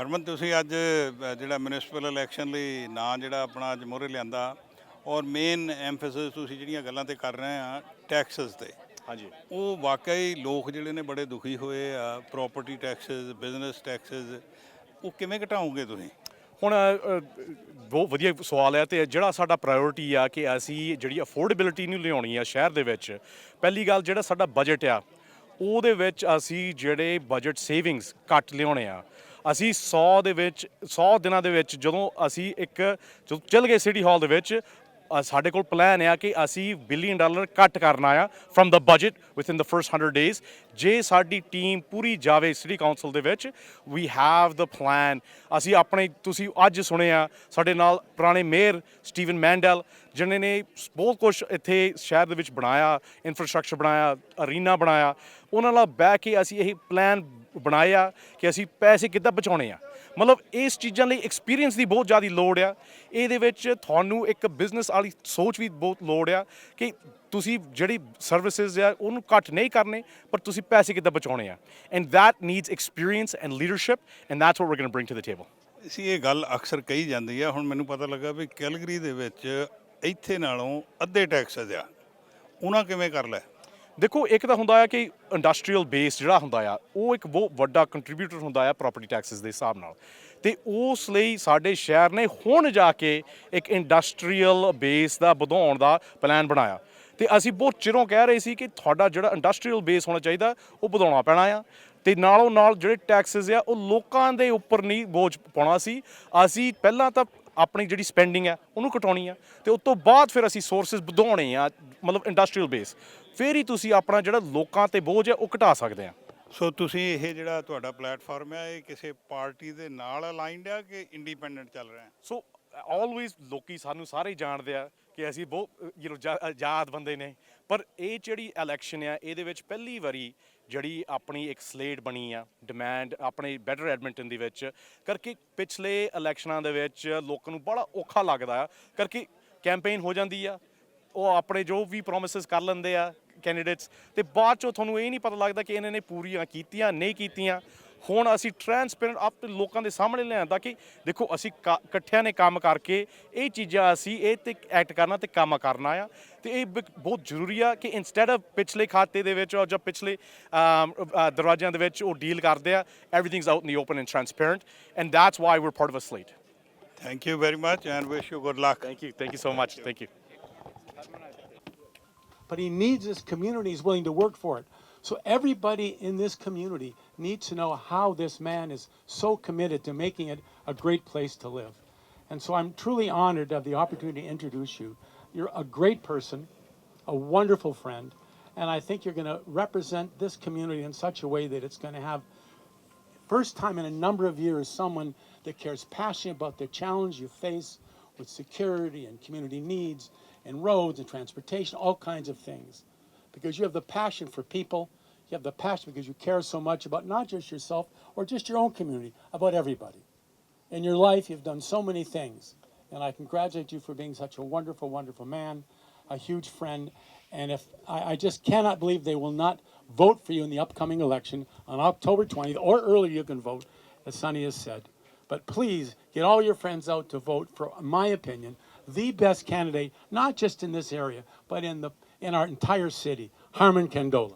ਹਰਮਨ ਤੁਸੀਂ ਅੱਜ ਜਿਹੜਾ ਮਿਊਨਿਸਪਲ ਇਲੈਕਸ਼ਨ ਲਈ ਨਾਂ ਜਿਹੜਾ ਆਪਣਾ ਅੱਜ ਮੋਹਰੇ ਲਿਆਂਦਾ ਔਰ ਮੇਨ ਐਮਫੈਸਿਸ ਤੁਸੀਂ ਜਿਹੜੀਆਂ ਗੱਲਾਂ ਤੇ ਕਰ ਰਹੇ ਆ ਟੈਕਸਸ ਤੇ। ਹਾਂਜੀ। ਉਹ ਵਾਕਈ ਲੋਕ ਜਿਹੜੇ ਨੇ ਬੜੇ ਦੁਖੀ ਹੋਏ ਆ ਪ੍ਰਾਪਰਟੀ ਟੈਕਸਸ ਬਿਜ਼ਨਸ ਟੈਕਸਸ ਉਹ ਕਿਵੇਂ ਘਟਾਓਗੇ ਤੁਸੀਂ? ਹੁਣ ਬਹੁਤ ਵਧੀਆ ਸਵਾਲ ਹੈ ਤੇ ਜਿਹੜਾ ਸਾਡਾ ਪ੍ਰਾਇੋਰਟੀ ਆ ਕਿ ਅਸੀਂ ਜਿਹੜੀ ਅਫੋਰਡੇਬਿਲਿਟੀ ਨੂੰ ਲਿਆਉਣੀ ਆ ਸ਼ਹਿਰ ਦੇ ਵਿੱਚ ਪਹਿਲੀ ਗੱਲ ਜਿਹੜਾ ਸਾਡਾ ਬਜਟ ਆ ਉਹਦੇ ਵਿੱਚ ਅਸੀਂ ਜਿਹੜੇ ਬਜਟ ਸੇਵਿੰਗਸ ਘੱਟ ਲਿਆਉਣੇ ਆ। ਅਸੀਂ 100 ਦੇ ਵਿੱਚ 100 ਦਿਨਾਂ ਦੇ ਵਿੱਚ ਜਦੋਂ ਅਸੀਂ ਇੱਕ ਜਦੋਂ ਚੱਲ ਗਏ ਸਿਟੀ ਹਾਲ ਦੇ ਵਿੱਚ ਸਾਡੇ ਕੋਲ ਪਲਾਨ ਆ ਕਿ ਅਸੀਂ ਬਿਲੀਅਨ ਡਾਲਰ ਕੱਟ ਕਰਨਾ ਆ firm the budget within the first 100 days ਜੇ ਸਾਡੀ ਟੀਮ ਪੂਰੀ ਜਾਵੇ ਸਿਟੀ ਕਾਉਂਸਲ ਦੇ ਵਿੱਚ ਵੀ ਹੈਵ ਦਾ ਪਲਾਨ ਅਸੀਂ ਆਪਣੇ, ਤੁਸੀਂ ਅੱਜ ਸੁਣਿਆ ਸਾਡੇ ਨਾਲ ਪੁਰਾਣੇ ਮੇਅਰ ਸਟੀਵਨ ਮੈਂਡਲ ਜਿਨ੍ਹਾਂ ਨੇ ਬਹੁਤ ਕੁਝ ਇੱਥੇ ਸ਼ਹਿਰ ਦੇ ਵਿੱਚ ਬਣਾਇਆ ਇਨਫਰਾਸਟ੍ਰਕਚਰ ਬਣਾਇਆ ਅਰੀਨਾ ਬਣਾਇਆ। ਉਹਨਾਂ ਨਾਲ ਬਹਿ ਕੇ ਅਸੀਂ ਇਹ ਪਲਾਨ ਬਣਾਇਆ ਕਿ ਅਸੀਂ ਪੈਸੇ ਕਿੱਦਾਂ ਬਚਾਉਣੇ ਆ। ਮਤਲਬ ਇਸ ਚੀਜ਼ਾਂ ਲਈ ਐਕਸਪੀਰੀਅੰਸ ਦੀ ਬਹੁਤ ਜ਼ਿਆਦਾ ਲੋੜ ਆ। ਇਹਦੇ ਵਿੱਚ ਤੁਹਾਨੂੰ ਇੱਕ ਬਿਜ਼ਨਸ ਵਾਲੀ ਸੋਚ ਵੀ ਬਹੁਤ ਲੋੜ ਆ ਕਿ ਤੁਸੀਂ ਜਿਹੜੀ ਸਰਵਿਸਿਜ਼ ਆ, ਉਹਨੂੰ ਘੱਟ ਨਹੀਂ ਕਰਨੇ, ਪਰ ਤੁਸੀਂ ਪੈਸੇ ਕਿੱਦਾਂ ਬਚਾਉਣੇ ਆ। And that needs experience and leadership and that's what we're going to bring to the table. ਅਸੀਂ ਇਹ ਗੱਲ ਅਕਸਰ ਕਹੀ ਜਾਂਦੀ ਆ। ਹੁਣ ਮੈਨੂੰ ਪਤਾ ਲੱਗਾ ਵੀ ਕੈਲਗਰੀ ਦੇ ਵਿੱਚ ਇੱਥੇ ਨਾਲੋਂ ਅੱਧੇ ਟੈਕਸਸ ਆ ਉਹਨਾਂ ਕਿਵੇਂ ਕਰ ਲੈ? ਦੇਖੋ, ਇੱਕ ਤਾਂ ਹੁੰਦਾ ਆ ਕਿ ਇੰਡਸਟਰੀਅਲ ਬੇਸ ਜਿਹੜਾ ਹੁੰਦਾ ਆ, ਉਹ ਇੱਕ ਬਹੁਤ ਵੱਡਾ ਕੰਟਰੀਬਿਊਟਰ ਹੁੰਦਾ ਆ ਪ੍ਰਾਪਰਟੀ ਟੈਕਸਸ ਦੇ ਹਿਸਾਬ ਨਾਲ। ਤੇ ਉਸ ਲਈ ਸਾਡੇ ਸ਼ਹਿਰ ਨੇ ਹੁਣ ਜਾ ਕੇ ਇੱਕ ਇੰਡਸਟਰੀਅਲ ਬੇਸ ਦਾ ਵਧਾਉਣ ਦਾ ਪਲਾਨ ਬਣਾਇਆ। ਤੇ ਅਸੀਂ ਬਹੁਤ ਚਿਰੋਂ ਕਹਿ ਰਹੇ ਸੀ ਕਿ ਤੁਹਾਡਾ ਜਿਹੜਾ ਇੰਡਸਟਰੀਅਲ ਬੇਸ ਹੋਣਾ ਚਾਹੀਦਾ, ਉਹ ਵਧਾਉਣਾ ਪੈਣਾ ਆ। ਤੇ ਨਾਲੋਂ ਨਾਲ ਜਿਹੜੇ ਟੈਕਸਸ ਆ, ਉਹ ਲੋਕਾਂ ਦੇ ਉੱਪਰ ਨਹੀਂ ਬੋਝ ਪਾਉਣਾ ਸੀ। ਅਸੀਂ ਪਹਿਲਾਂ ਤਾਂ ਆਪਣੀ ਜਿਹੜੀ ਸਪੈਂਡਿੰਗ ਹੈ ਉਹਨੂੰ ਘਟਾਉਣੀ ਆ ਤੇ ਉਸ ਤੋਂ ਬਾਅਦ ਫਿਰ ਅਸੀਂ ਸੋਰਸਸ ਵਧਾਉਣੇ ਆ ਮਤਲਬ ਇੰਡਸਟਰੀਅਲ ਬੇਸ ਫਿਰ ਹੀ ਤੁਸੀਂ ਆਪਣਾ ਜਿਹੜਾ ਲੋਕਾਂ ਤੇ ਬੋਝ ਹੈ ਉਹ ਘਟਾ ਸਕਦੇ ਆ। ਸੋ ਤੁਸੀਂ ਇਹ ਜਿਹੜਾ ਤੁਹਾਡਾ ਪਲੇਟਫਾਰਮ ਹੈ ਇਹ ਕਿਸੇ ਪਾਰਟੀ ਦੇ ਨਾਲ ਅਲਾਈਨਡ ਆ ਕਿ ਇੰਡੀਪੈਂਡੈਂਟ ਚੱਲ ਰਿਹਾ? ਸੋ ਆਲਵੇਜ਼ ਲੋਕੀ ਸਾਨੂੰ ਸਾਰੇ ਜਾਣਦੇ ਆ ਕਿ ਅਸੀਂ ਬਹੁਤ ਯੂ نو ਆਜ਼ਾਦ ਬੰਦੇ ਨੇ। ਪਰ ਇਹ ਜਿਹੜੀ ਇਲੈਕਸ਼ਨ ਆ, ਇਹਦੇ ਵਿੱਚ ਪਹਿਲੀ ਵਾਰੀ ਜਿਹੜੀ ਆਪਣੀ ਇੱਕ ਸਲੇਟ ਬਣੀ ਆ ਡਿਮਾਂਡ ਆਪਣੇ ਬੈਟਰ ਐਡਮਿੰਟਨ ਦੇ ਵਿੱਚ, ਕਰਕੇ ਪਿਛਲੇ ਇਲੈਕਸ਼ਨਾਂ ਦੇ ਵਿੱਚ ਲੋਕਾਂ ਨੂੰ ਬੜਾ ਔਖਾ ਲੱਗਦਾ ਆ ਕਰਕੇ ਕੈਂਪੇਨ ਹੋ ਜਾਂਦੀ ਆ। ਉਹ ਆਪਣੇ ਜੋ ਵੀ ਪ੍ਰੋਮਿਸਸ ਕਰ ਲੈਂਦੇ ਆ ਕੈਂਡੀਡੇਟਸ ਤੇ ਬਾਅਦ ਚੋਂ ਤੁਹਾਨੂੰ ਇਹ ਨਹੀਂ ਪਤਾ ਲੱਗਦਾ ਕਿ ਇਹਨਾਂ ਨੇ ਪੂਰੀਆਂ ਕੀਤੀਆਂ, ਨਹੀਂ ਕੀਤੀਆਂ। ਹੁਣ ਅਸੀਂ ਟਰਾਂਸਪੇਰੈਂਟ ਆਪ ਲੋਕਾਂ ਦੇ ਸਾਹਮਣੇ ਲਿਆਂਦਾ ਕਿ ਦੇਖੋ ਅਸੀਂ ਇਕੱਠਿਆਂ ਨੇ ਕੰਮ ਕਰਕੇ ਇਹ ਚੀਜ਼ਾਂ ਅਸੀਂ ਇਹ ਤੇ ਐਕਟ ਕਰਨਾ ਤੇ ਕੰਮ ਕਰਨਾ ਆ। ਤੇ ਇਹ ਬਹੁਤ ਜ਼ਰੂਰੀ ਆ ਕਿ ਇਨਸਟੈਡ ਆਫ ਪਿਛਲੇ ਖਾਤੇ ਦੇ ਵਿੱਚ ਔਰ ਜਾਂ ਪਿਛਲੇ ਦਰਵਾਜ਼ਿਆਂ ਦੇ ਵਿੱਚ ਉਹ ਡੀਲ ਕਰਦੇ ਆ everything's out in the open and transparent and that's why we're part of a slate thank you very much and wish you good luck thank you thank you so much thank you but he needs this community is willing to work for it. So everybody in this community needs to know how this man is so committed to making it a great place to live. And so I'm truly honored to have the opportunity to introduce you. You're a great person, a wonderful friend, and I think you're going to represent this community in such a way that it's going to have first time in a number of years someone that cares passionately about the challenge you face with security and community needs and roads and transportation, all kinds of things. Because you have the passion for people, you have the passion because you care so much about not just yourself or just your own community, about everybody. In your life, you've done so many things. And I congratulate you for being such a wonderful, wonderful man, a huge friend. And if I, I just cannot believe they will not vote for you in the upcoming election on October 20th or earlier, you can vote, as Sonny has said. But please get all your friends out to vote for, in my opinion, the best candidate, not just in this area, but in the in our entire city, Harmon Candola.